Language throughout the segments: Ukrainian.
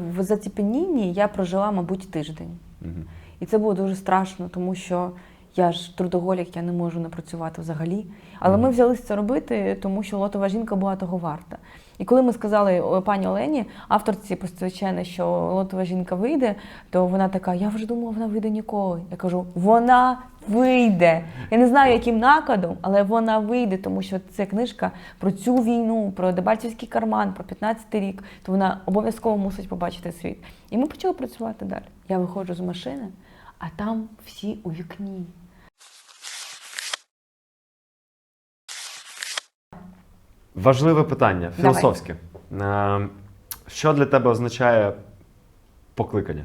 В заціпенінні я прожила, мабуть, тиждень. Угу. І це було дуже страшно, тому що я ж трудоголік, я не можу не працювати взагалі. Але ми взялися це робити, тому що лотова жінка була того варта. І коли ми сказали пані Олені, авторці посвячене, що лотова жінка вийде, то вона така: я вже думала, вона вийде ніколи. Я кажу, вона вийде. Я не знаю, яким накладом, але вона вийде, тому що це книжка про цю війну, про Дебальцівський карман, про 15-й рік. То вона обов'язково мусить побачити світ. І ми почали працювати далі. Я виходжу з машини, а там всі у вікні. Важливе питання, філософське. Е, Що для тебе означає покликання?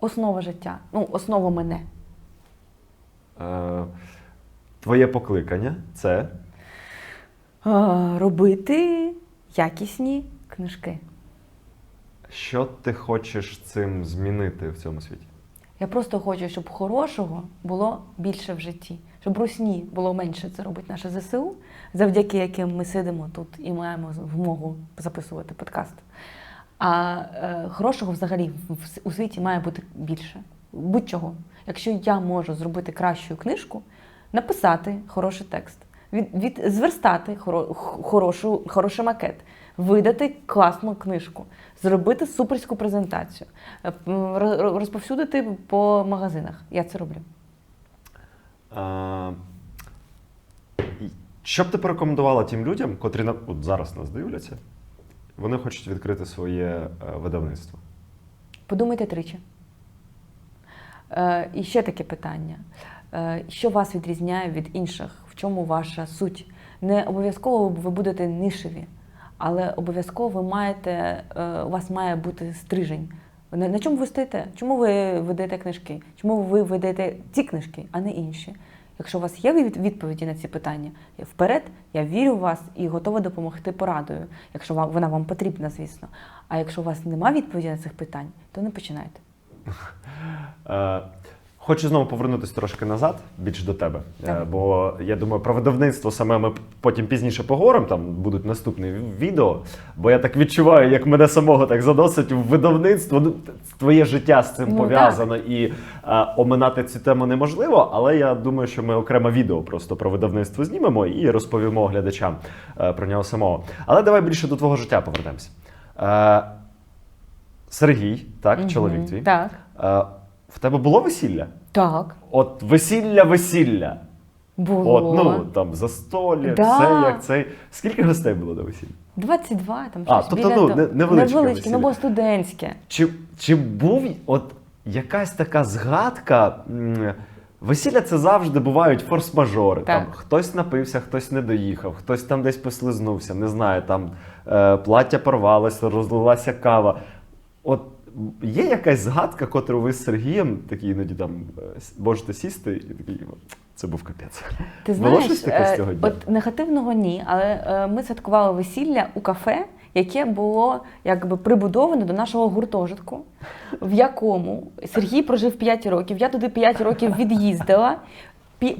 Основа життя, ну, основа мене. Е, Твоє покликання це робити якісні книжки. що ти хочеш цим змінити в цьому світі? Я просто хочу, щоб хорошого було більше в житті, щоб русні було менше. Це робить наше ЗСУ, завдяки яким ми сидимо тут і маємо змогу записувати подкаст. А е, хорошого взагалі у світі має бути більше. Будь-чого. Якщо я можу зробити кращу книжку, написати хороший текст, від, від, зверстати хоро, хорошу, хороший макет, видати класну книжку, зробити суперську презентацію, е, розповсюдити по магазинах. Я це роблю. Що б ти порекомендувала тим людям, котрі от зараз нас дивляться, вони хочуть відкрити своє е, видавництво? Подумайте тричі. Е, і ще таке питання. Е, що вас відрізняє від інших? В чому ваша суть? Не обов'язково ви будете нишеві, але обов'язково ви маєте, у вас має бути стрижень. На, чому ви стоїте? Чому ви видаєте книжки? Чому ви видаєте ці книжки, а не інші? Якщо у вас є відповіді на ці питання, вперед, я вірю в вас і готова допомогти порадою, якщо вона вам потрібна, звісно. А якщо у вас немає відповіді на цих питань, то не починайте. Хочу знову повернутися трошки назад, більш до тебе. Так. Е, Бо я думаю, про видавництво саме ми потім пізніше поговоримо. Там будуть наступні відео. Бо я так відчуваю, як мене самого так заносить в видавництво. Ну, твоє життя з цим Ну, пов'язано, і е, оминати цю тему неможливо. Але я думаю, що ми окреме відео просто про видавництво знімемо і розповімо глядачам е, про нього самого. Але давай більше до твого життя повернемося. Е, Сергій, так, Мгм. чоловік твій. Так. Е, в тебе було весілля? Так. От весілля, весілля. Було. От, ну там застолля, Да. все як цей. Скільки гостей було до весілля? 22, там А, щось тобто, біля ну, того. невеличке невеличке, весілля. ну бо студентське. Чи, чи був от якась така згадка? м, Весілля це завжди бувають форс-мажори. Так. Там хтось напився, хтось не доїхав, хтось там десь послизнувся, не знаю, там е, плаття порвалося, розлилася кава. От є якась згадка, котру ви з Сергієм такі іноді там е, можете сісти і такий, це був капець. Ти Було знаєш, щось таке з е, цього дня? от негативного ні, але е, ми святкували весілля у кафе, яке було якби прибудоване до нашого гуртожитку, в якому Сергій прожив 5 років. Я туди 5 років від'їздила.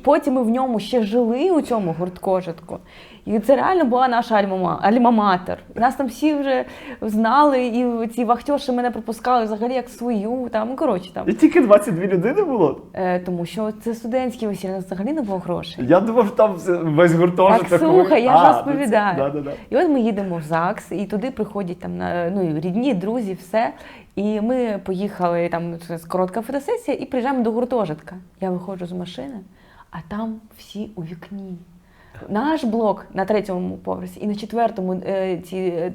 Потім ми в ньому ще жили у цьому гуртожитку. І це реально була наша альма- альма-матер. Нас там всі вже знали, і ці вахтерші мене пропускали взагалі як свою. Там, ну, коротше, там. І тільки 22 людини було. Е, тому що це студентські весілля, нас взагалі не було грошей. Я думав, там весь гуртожиток. Так, слухай, я ж А, ну це- розповідаю. да-да-да. І от ми їдемо в ЗАГС, і туди приходять там ну і рідні, друзі, все. І ми поїхали там коротка фотосесія, і приїжджаємо до гуртожитка. Я виходжу з машини, а там всі у вікні. Наш блок на третьому поверсі і на четвертому е, ці е,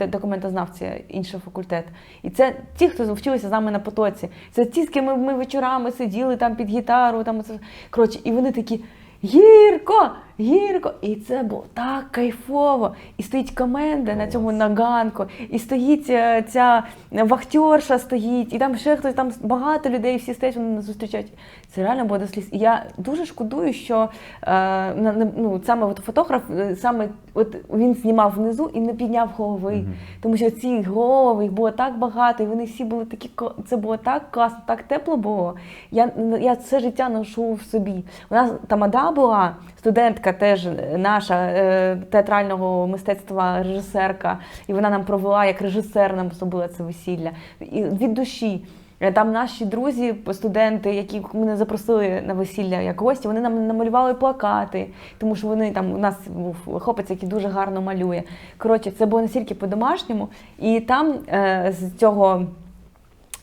е, документознавці, інший факультет. І це ті, хто вчилися з нами на потоці. Це ті, з ким ми вечорами сиділи там під гітару. Там коротше, і вони такі. Гірко, гірко! І це було так кайфово. І стоїть команда на цьому наганку, і стоїть е, ця вахтерша стоїть, і там ще хтось, там багато людей, всі стоять, вони нас зустрічають. Це реально було до сліз. І я дуже шкодую, що е, ну, саме от фотограф, е, саме от він знімав внизу і не підняв голови. Мгм. Тому що ці голови, їх було так багато, і вони всі були такі це було так класно, так тепло було. Я, я все життя ношу в собі. У нас тамада була студентка, теж наша е, театрального мистецтва, режисерка, і вона нам провела як режисер, нам зробила це весілля. І від душі. Е, Там наші друзі, студенти, які мене запросили на весілля як гості, вони нам намалювали плакати, тому що вони там у нас був хлопець, який дуже гарно малює. Коротше, це було настільки по-домашньому. І там е, з цього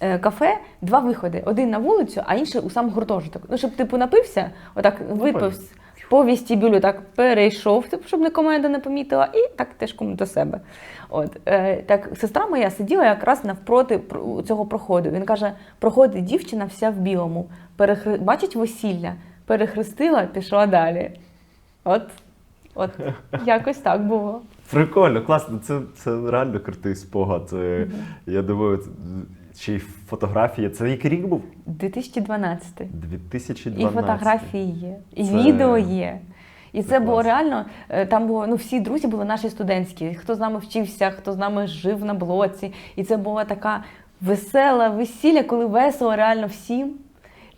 е, кафе два виходи: один на вулицю, а інший у сам гуртожиток. Ну, щоб типу напився, отак випив з- по вестибюлю, так перейшов, типу, щоб не команда не помітила, і так теж кому до себе. От е, так, сестра моя сиділа якраз навпроти цього проходу. Він каже: проходить дівчина вся в білому, перехри... бачить весілля, перехрестила, пішла далі. От, от якось так було. Прикольно, класно. Це, це реально крутий спогад. Е, Я думаю, й фотографії. Це який рік був? 2012. 2012. І фотографії є, і Це- відео є. І це це було реально. е, Там було ну всі друзі були наші студентські. Хто з нами вчився, хто з нами жив на блоці. І це була така весела весілля, коли весело реально всім.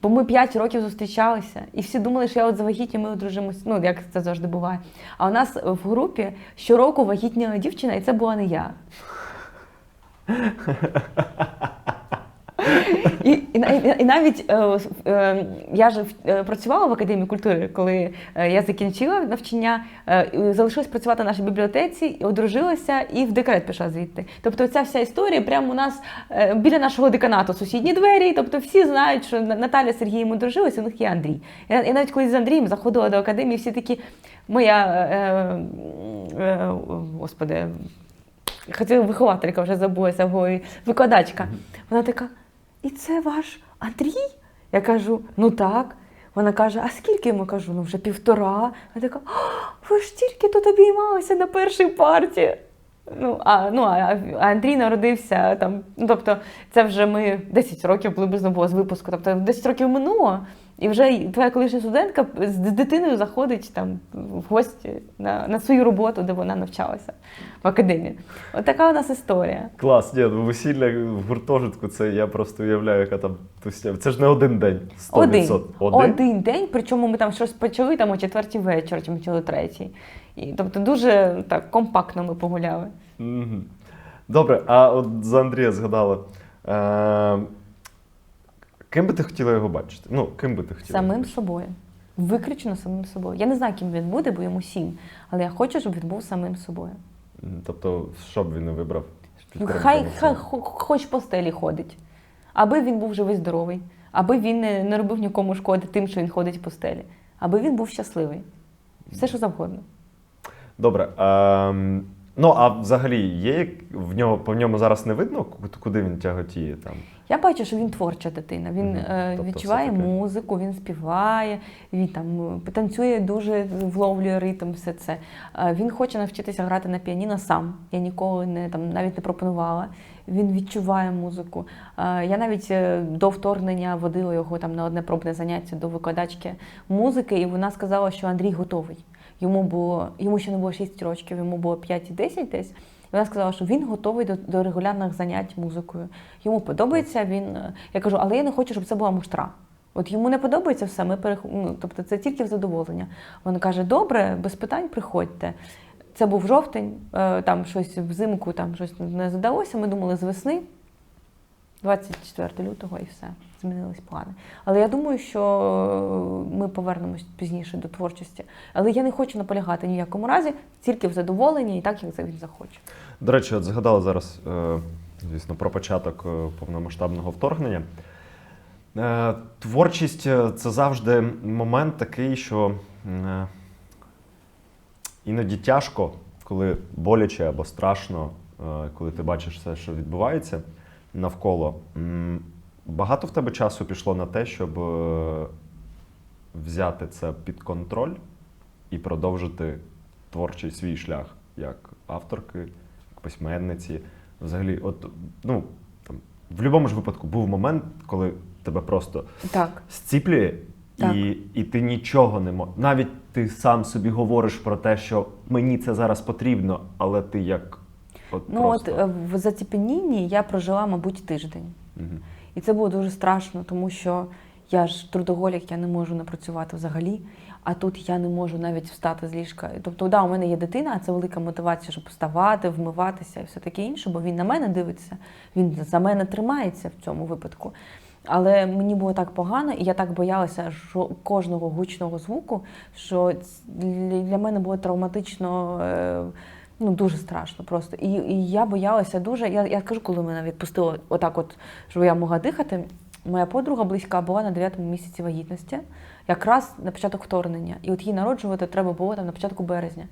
Бо ми 5 років зустрічалися, і всі думали, що я от завагітню, ми одружимось. Ну як це завжди буває. А у нас в групі щороку вагітніла дівчина, і це була не я. І, і, і, навіть е, е, я ж е, працювала в академії культури, коли я закінчила навчання, залишилась працювати в нашій бібліотеці, одружилася і в декрет пішла звідти. Тобто, ця вся історія прямо у нас біля нашого деканату сусідні двері. Тобто, всі знають, що Наталя Сергієм одружилися, у них є Андрій. Я, я навіть коли з Андрієм заходила до академії, всі такі моя е, е, господи. Хотіла вихователька вже забулася, говорю, викладачка. Вона така, і це ваш Андрій? Я кажу, ну так. Вона каже, а скільки йому кажу? Ну вже півтора. Вона така, «А, ви ж тільки тут обіймалися на першій парті. Ну, а, ну, а а Андрій народився там. Ну, тобто, це вже ми 10 років приблизно було з випуску. Тобто 10 років минуло, і вже твоя колишня студентка з дитиною заходить там в гості на, на свою роботу, де вона навчалася в академії. От така у нас історія. Клас, ні, ну весілля в гуртожитку, це я просто уявляю, яка там тусня. Це ж не один день. 100%. Один. Один? Один день, причому ми там щось почали там о четвертій вечора, чи почали третій. І, тобто дуже так компактно ми погуляли. Добре, а от за Андрія згадала. Ким би ти хотіла його бачити? Ну, ким би ти хотіла? Самим бачити? собою. Виключно самим собою. Я не знаю, ким він буде, бо йому сім. Але я хочу, щоб він був самим собою. Тобто, що б він не вибрав? Ну, хай, хай хоч по стелі ходить. Аби він був живий, здоровий, аби він не, не робив нікому шкоди тим, що він ходить по стелі, аби він був щасливий. Все, що завгодно. Добре. ем, ну, а взагалі, є в нього по ньому зараз не видно, куди він тяготіє там? Я бачу, що він творча дитина. Він е, Тобто відчуває музику, він співає, він там е, танцює дуже, вловлює ритм, все це. Е, він хоче навчитися грати на піаніно сам. Я ніколи не там навіть не пропонувала. Він відчуває музику. Е, я навіть до вторгнення водила його там на одне пробне заняття до викладачки музики, і вона сказала, що Андрій готовий. Йому було йому ще не було 6 років, йому було 5 і 10 десь. І вона сказала, що він готовий до, до регулярних занять музикою. Йому подобається. Він е, я кажу, але я не хочу, щоб це була муштра. От йому не подобається все. Ми перех... ну, тобто це тільки в задоволення. Вона каже: добре, без питань приходьте. Це був жовтень, е, там щось взимку, там щось не задалося. Ми думали з весни, 24 лютого, і все. Змінились плани. Але я думаю, що ми повернемось пізніше до творчості. Але я не хочу наполягати ні в якому разі, тільки в задоволенні і так, як він захоче. До речі, от згадала зараз, е, звісно, про початок е, повномасштабного вторгнення. Е, творчість е, це завжди момент такий, що е, іноді тяжко, коли боляче або страшно, е, коли ти бачиш все, що відбувається навколо. Багато в тебе часу пішло на те, щоб е, взяти це під контроль і продовжити творчий свій шлях як авторки, як письменниці. Взагалі, от, ну, там, в будь-якому ж випадку був момент, коли тебе просто Так. зціплює, Так. і, і ти нічого не можеш. Навіть ти сам собі говориш про те, що мені це зараз потрібно, але ти як. От Ну просто... от е, в заціпенінні я прожила, мабуть, тиждень. Мгм. І це було дуже страшно, тому що я ж трудоголік, я не можу не працювати взагалі. А тут я не можу навіть встати з ліжка. Тобто, да, у мене є дитина, а це велика мотивація, щоб вставати, вмиватися і все таке інше, бо він на мене дивиться, він за мене тримається в цьому випадку. Але мені було так погано, і я так боялася кожного гучного звуку, що для для мене було травматично. Ну, дуже страшно просто. І, і я боялася дуже. Я, я кажу, коли мене відпустило отак, от, щоб я могла дихати. Моя подруга близька була на 9 місяці вагітності, якраз на початок вторгнення. І от їй народжувати треба було там на початку березня.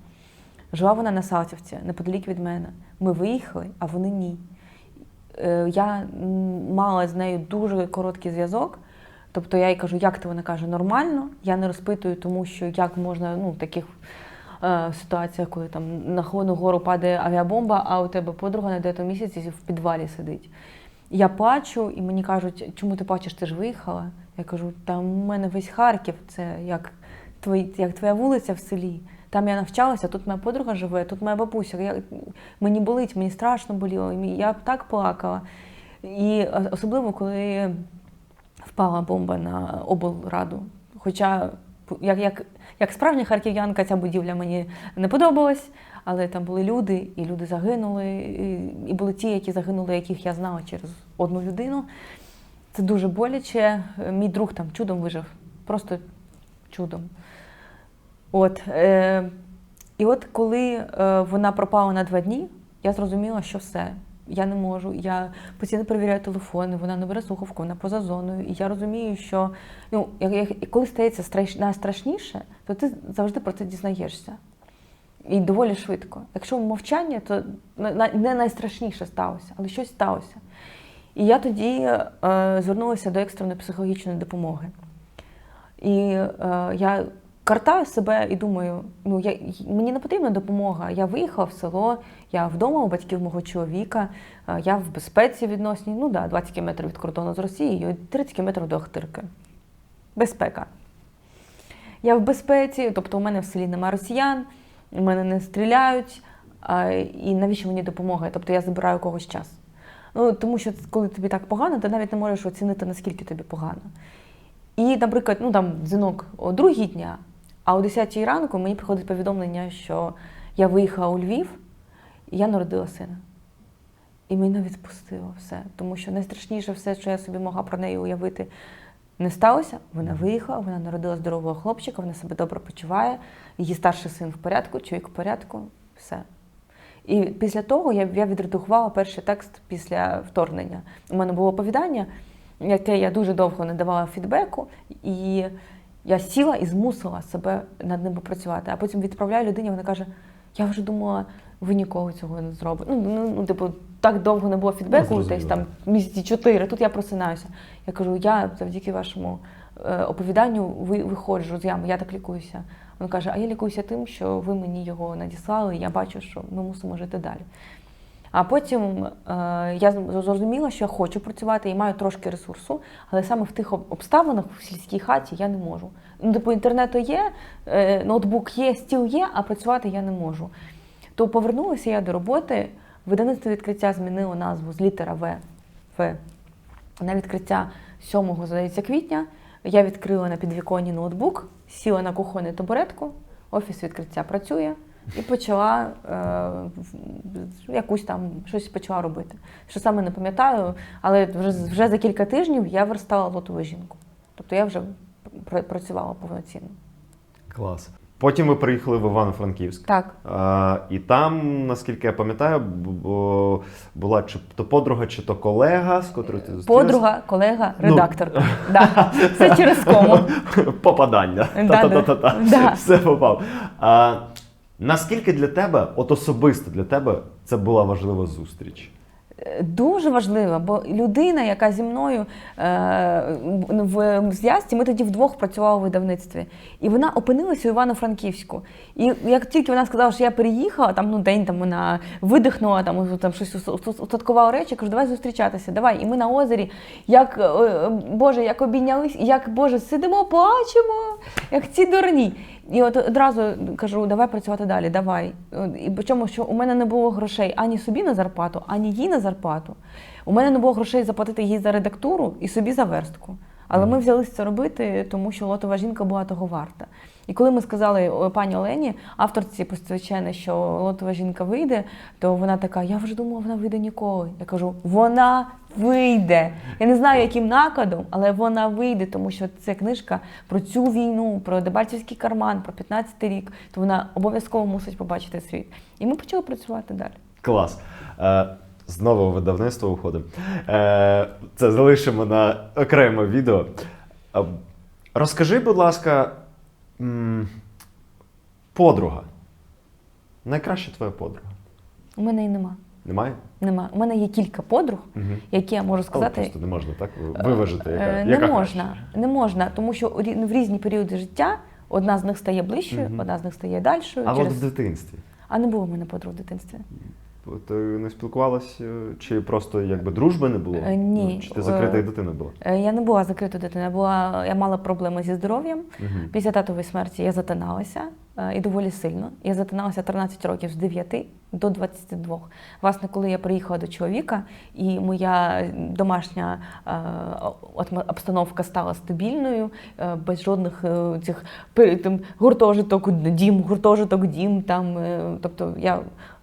Жила вона на Салтівці, неподалік від мене. Ми виїхали, а вони ні. Е, Я мала з нею дуже короткий зв'язок. Тобто я їй кажу, як ти вона каже, нормально. Я не розпитую, тому що як можна ну, таких е, ситуаціях, коли там на холодну гору падає авіабомба, а у тебе подруга на 9 місяці в підвалі сидить. Я плачу, і мені кажуть, чому ти плачеш, ти ж виїхала? Я кажу, там у мене весь Харків, це як, твої, як твоя вулиця в селі. Там я навчалася, тут моя подруга живе, тут моя бабуся. Я, мені болить, мені страшно боліло. Я так плакала. І особливо, коли впала бомба на облраду. Хоча, як, як, як справжня харків'янка, ця будівля мені не подобалась, але там були люди, і люди загинули, і, і були ті, які загинули, яких я знала через одну людину. Це дуже боляче. Мій друг там чудом вижив, просто чудом. От, е, і от коли е, вона пропала на два дні, я зрозуміла, що все. Я не можу. Я постійно перевіряю телефони, вона не бере слухавку, вона поза зоною. І я розумію, що ну, коли стається страш, найстрашніше, то ти завжди про це дізнаєшся. І доволі швидко. Якщо мовчання, то не найстрашніше сталося, але щось сталося. І я тоді е, звернулася до екстреної психологічної допомоги. І е, я картаю себе і думаю, ну я, мені не потрібна допомога. Я виїхала в село, я вдома у батьків мого чоловіка, е, я в безпеці відносній, ну да, 20 кілометрів від кордону з Росією, 30 кілометрів до Ахтирки. Безпека. Я в безпеці, тобто у мене в селі немає росіян, у мене не стріляють, а, і навіщо мені допомога? Тобто я забираю когось час. Ну, тому що коли тобі так погано, ти навіть не можеш оцінити, наскільки тобі погано. І, наприклад, ну там дзвінок о другій дня, а о 10 ранку мені приходить повідомлення, що я виїхала у Львів і я народила сина. І мене відпустило все. Тому що найстрашніше все, що я собі могла про неї уявити, не сталося. Вона виїхала, вона народила здорового хлопчика, вона себе добре почуває. Її старший син в порядку, чоловік в порядку, все. І після того я, я відредагувала перший текст після вторгнення. У мене було оповідання, яке я дуже довго не давала фідбеку, і я сіла і змусила себе над ним попрацювати. А потім відправляю людині, вона каже: Я вже думала, ви ніколи цього не зробите. Ну, ну, ну типу, так довго не було фідбеку, зрозуміло. десь там місяці чотири. Тут я просинаюся. Я кажу, я завдяки вашому е, оповіданню ви, виходжу з ями, я так лікуюся. Він каже, а я лікуюся тим, що ви мені його надіслали, і я бачу, що ми мусимо жити далі. А потім е, я зрозуміла, що я хочу працювати і маю трошки ресурсу, але саме в тих обставинах в сільській хаті я не можу. Ну, типу, інтернету є, е, ноутбук є, стіл є, а працювати я не можу. То повернулася я до роботи. Видавництво відкриття змінило назву з літера В. В. На відкриття 7 здається, квітня я відкрила на підвіконні ноутбук, сіла на кухонну табуретку, офіс відкриття працює і почала е, якусь там щось почала робити. Що саме не пам'ятаю, але вже, вже за кілька тижнів я верстала лотову жінку. Тобто я вже пр- працювала повноцінно. Клас. Потім ви приїхали в Івано-Франківськ. Так. А, і там, наскільки я пам'ятаю, бу- бу- була чи то подруга, чи то колега, з котрою ти зустрілася. Подруга, колега, Ну. редакторка. Да. Все через кому. Попадання. Да, Та-та-та-та. да. Все попав. А, наскільки для тебе, от особисто для тебе, це була важлива зустріч? Дуже важливо, бо людина, яка зі мною е, в зв'язці, ми тоді вдвох працювали у видавництві, і вона опинилася у Івано-Франківську. І як тільки вона сказала, що я переїхала, там ну день там вона видихнула, там, там щось ус- ус- устаткувала речі, я кажу, давай зустрічатися, давай. І ми на озері, як е, е, Боже, як обійнялись, як Боже, сидимо, плачемо, як ці дурні. І от одразу кажу, давай працювати далі, давай. І причому, що у мене не було грошей ані собі на зарплату, ані їй на зарплату. У мене не було грошей заплатити їй за редактуру і собі за верстку. Але ми взялися це робити, тому що лотова жінка була того варта. І коли ми сказали пані Олені, авторці посвячене, що лотова жінка вийде, то вона така: я вже думала, вона вийде ніколи. Я кажу, вона вийде. Я не знаю, яким накладом, але вона вийде, тому що це книжка про цю війну, про Дебальцівський карман, про 15-й рік. То вона обов'язково мусить побачити світ. І ми почали працювати далі. Клас. Знову в видавництво уходимо. Е, це залишимо на окреме відео. Е, розкажи, будь ласка, подруга. Найкраща твоя подруга. У мене і нема. Немає? Нема. У мене є кілька подруг, Угу. які я можу сказати. Просто не можна так виважити. Яка, Е, Не яка можна, краща? не можна, тому що в різні періоди життя одна з них стає ближчою, Мгм. одна з них стає дальшою. А через... от в дитинстві. А не було в мене подруг в дитинстві. Ти не спілкувалась, е, чи просто якби дружби не було? Е, ні. Ну, Чи ти закрита Е, дитина була? Я не була закритою дитиною, я була, я мала проблеми зі здоров'ям. Угу. Після татової смерті я затиналася і доволі сильно. Я затиналася 13 років з 9 до 22. Власне, коли я приїхала до чоловіка, і моя домашня обстановка стала стабільною, без жодних цих там, гуртожиток, дім, гуртожиток, дім. Там, тобто я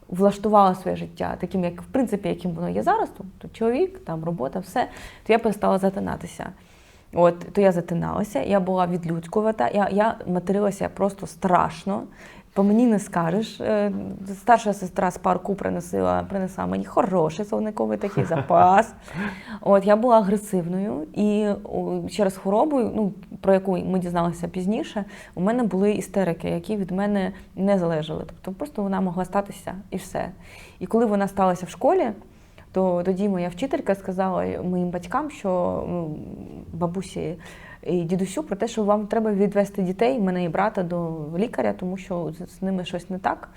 влаштувала своє життя таким, як в принципі, яким воно є зараз. Тобто чоловік, там робота, все, то я перестала затинатися. От, то я затиналася, я була відлюдькувата, я, я материлася просто страшно. По мені не скажеш. Е, Старша сестра з парку принесла, принесла мені хороший словниковий такий запас. От я була агресивною, і через хворобу, ну про яку ми дізналися пізніше, у мене були істерики, які від мене не залежали. Тобто просто вона могла статися і все. І коли вона сталася в школі, то тоді моя вчителька сказала моїм батькам, що бабусі і дідусю про те, що вам треба відвести дітей, мене і брата до лікаря, тому що з ними щось не так.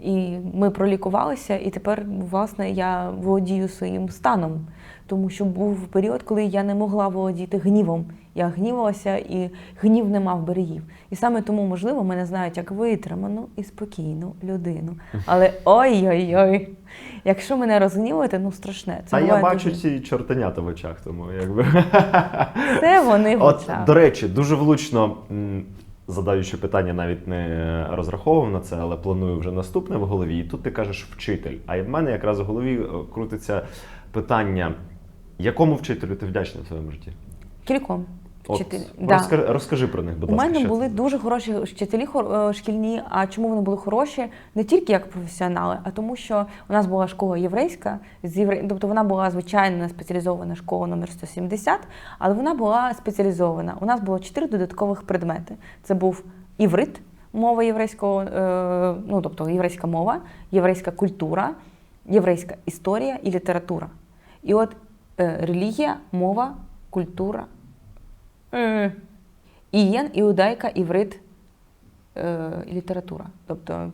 І ми пролікувалися, і тепер, власне, я володію своїм станом, тому що був період, коли я не могла володіти гнівом. Я гнівалася, і гнів не мав берегів. І саме тому, можливо, мене знають як витриману і спокійну людину. Але ой-ой-ой, якщо мене розгнівати, ну страшне. Це а я бачу дуже... ці чортенята в очах, тому якби. Це вони в От, очах. до речі, дуже влучно задаючи питання, навіть не розраховував на це, але планую вже наступне в голові. І тут ти кажеш вчитель. А в мене якраз в голові е, крутиться питання, якому вчителю ти вдячний в своєму житті? Кільком. От, Вчитель. розкажи, розкажи про них, будь У мене були це? дуже хороші вчителі е, шкільні. А чому вони були хороші? Не тільки як професіонали, а тому, що у нас була школа єврейська, з євре... тобто вона була звичайна спеціалізована школа номер 170, але вона була спеціалізована. У нас було чотири додаткових предмети. Це був іврит, мова єврейського, е, ну тобто єврейська мова, єврейська культура, єврейська історія і література. І от е, релігія, мова, культура. М. Ієн, іудайка, іврит, е, і література. Тобто,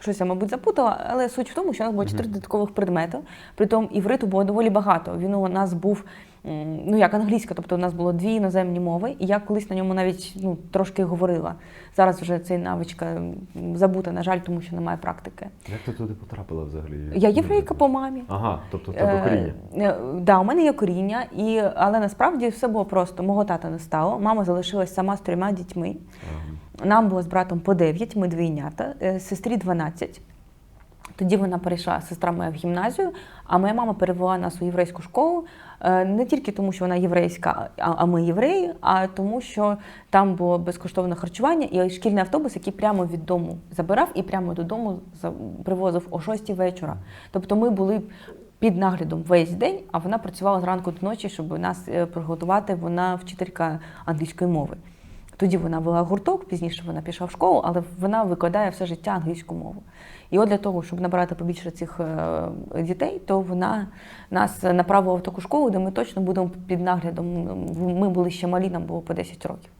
щось я, мабуть, запутала, але суть в тому, що у нас було чотири додаткових предмети. Притом івриту було доволі багато. Він у нас був, ну як англійська, тобто у нас було дві іноземні мови, і я колись на ньому навіть ну, трошки говорила. Зараз вже цей навичка забута, на жаль, тому що немає практики. Як ти туди потрапила взагалі? Я єврейка по мамі. Ага, тобто в тебе коріння. Е, е, да, у мене є коріння, і, але насправді все було просто. Мого тата не стало. Мама залишилась сама з трьома дітьми. Ага. Нам було з братом по 9, ми двійнята, е, сестрі 12. Тоді вона перейшла, сестра моя в гімназію, а моя мама перевела нас у єврейську школу е, не тільки тому, що вона єврейська, а а ми євреї, а тому, що там було безкоштовне харчування і шкільний автобус, який прямо від дому забирав і прямо додому привозив о 6 вечора. Тобто ми були під наглядом весь день, а вона працювала зранку до ночі, щоб нас е, приготувати. Вона вчителька англійської мови. Тоді вона вела гурток, пізніше вона пішла в школу, але вона викладає все життя англійську мову. І от для того, щоб набирати побільше цих е, дітей, то вона нас направила в таку школу, де ми точно будемо під наглядом. Ми були ще малі, нам було по 10 років.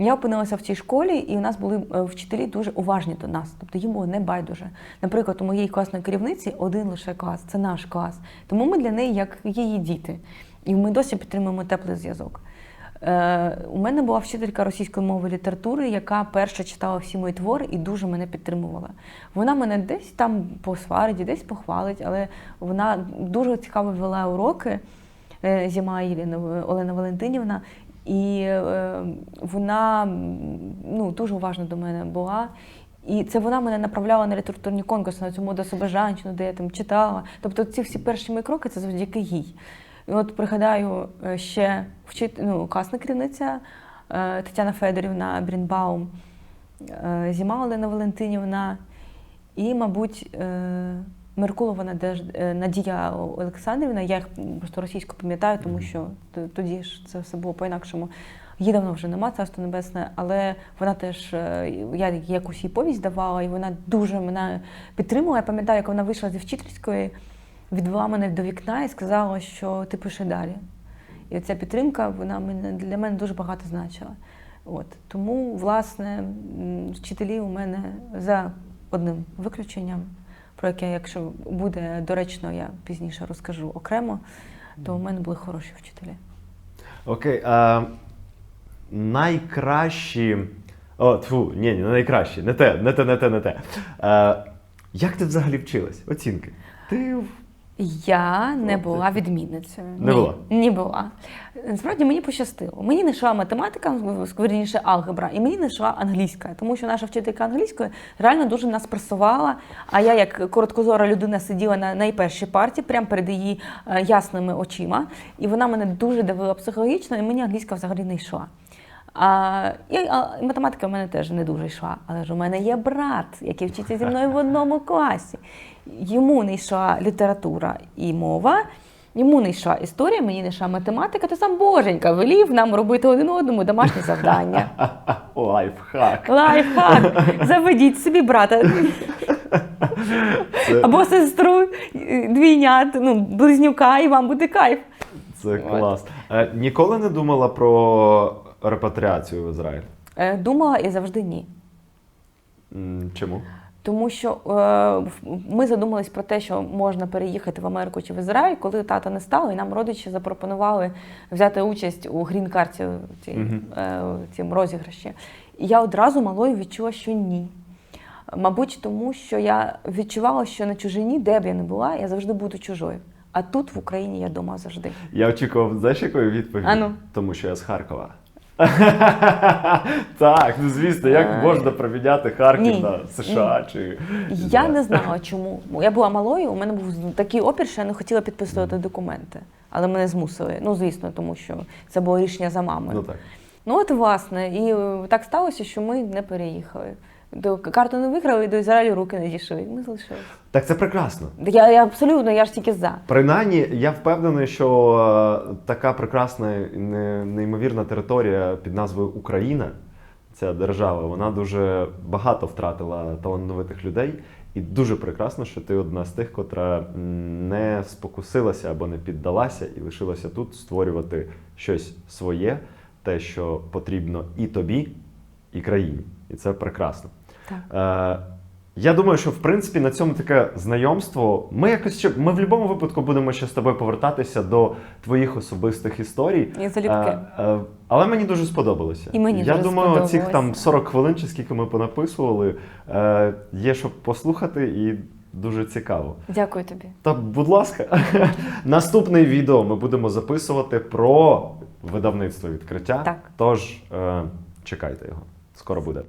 Я опинилася в цій школі, і у нас були е, вчителі дуже уважні до нас. Тобто їм було не байдуже. Наприклад, у моєї класної керівниці один лише клас, це наш клас. Тому ми для неї як її діти. І ми досі підтримуємо теплий зв'язок. Е, у мене була вчителька російської мови і літератури, яка перша читала всі мої твори і дуже мене підтримувала. Вона мене десь там посварить, десь похвалить, але вона дуже цікаво вела уроки. Е, Зіма Єліна Олена Валентинівна. І е, вона ну, дуже уважна до мене була. І це вона мене направляла на літературні конкурси, на цю моду себе жанщину, де я там читала. Тобто ці всі перші мої кроки це завдяки їй. І от пригадаю е, ще вчит... ну, класна керівниця е, Тетяна Федорівна Брінбаум, е, Зіма Олена Валентинівна і, мабуть, Меркулова Надія Олександрівна. Я їх просто російську пам'ятаю, тому що тоді ж це все було по-інакшому. Її давно вже нема, царство небесне, але вона теж, я якусь їй повість давала, і вона дуже мене підтримувала. Я пам'ятаю, як вона вийшла зі вчительської, відвела мене до вікна і сказала, що ти пиши далі. І ця підтримка вона мене, для мене дуже багато значила. От. Тому, власне, вчителі у мене за одним виключенням, про яке, якщо буде доречно, я пізніше розкажу окремо, то у мене були хороші вчителі. Окей. А, найкращі. О, тьфу, ні, не найкращі, не те, не те, не те, не те. А, як ти взагалі вчилась? Оцінки. Ти Я не була відмінницею. Не Ні, була? Не була. Насправді мені пощастило. Мені не йшла математика, скоріше алгебра, і мені не йшла англійська, тому що наша вчителька англійської реально дуже нас пресувала. А я, як короткозора людина, сиділа на найпершій парті, прямо перед її е, ясними очима, і вона мене дуже давила психологічно, і мені англійська взагалі не йшла. А, і, а, і математика в мене теж не дуже йшла. Але ж у мене є брат, який вчиться зі мною в одному класі. Йому не йшла література і мова, йому не йшла історія, мені не йшла математика, то сам Боженька велів нам робити один одному домашні завдання. лайфхак. Лайфхак! Заведіть собі брата Це, або сестру, двійнят, ну, близнюка, і вам буде кайф. це клас. Е, ніколи не думала про репатріацію в Ізраїль? Е, Думала і завжди ні. М, Чому? Тому що е, ми задумались про те, що можна переїхати в Америку чи в Ізраїль, коли тата не стало, і нам родичі запропонували взяти участь у грін-карті цій, е, цім розіграші. І я одразу малою відчула, що ні. Мабуть, тому що я відчувала, що на чужині, де б я не була, я завжди буду чужою. А тут в Україні я дома завжди. Я очікував, знаєш, якої відповіді? Ану. Тому що я з Харкова. так, ну звісно, як можна проміняти Харків на США чи. Я не знала, чому. Я була малою, у мене був такий опір, що я не хотіла підписувати документи. Але мене змусили. Ну, звісно, тому що це було рішення за мамою. Ну так. Ну от власне, і е, так сталося, що ми не переїхали. До карту не виграли, до Ізраїлю руки не дійшли. Ми залишилися. Так це прекрасно. Я, я абсолютно, я ж тільки за. Принаймні, я впевнений, що е, така прекрасна не- неймовірна територія під назвою Україна, ця держава, вона дуже багато втратила талановитих людей. І дуже прекрасно, що ти одна з тих, котра м, не спокусилася або не піддалася і лишилася тут створювати щось своє, те, що потрібно і тобі, і країні. І це прекрасно. Так. Е, я думаю, що в принципі на цьому таке знайомство. Ми якось ще ми в будь-якому випадку будемо ще з тобою повертатися до твоїх особистих історій. І залюбки. Е, е, але мені дуже сподобалося. І мені Я дуже думаю, цих там 40 хвилин, чи скільки ми понаписували, е, є щоб послухати, і дуже цікаво. Дякую тобі. Та, будь ласка, наступне відео ми будемо записувати про видавництво відкриття. Так. Тож е, чекайте його. Скоро буде.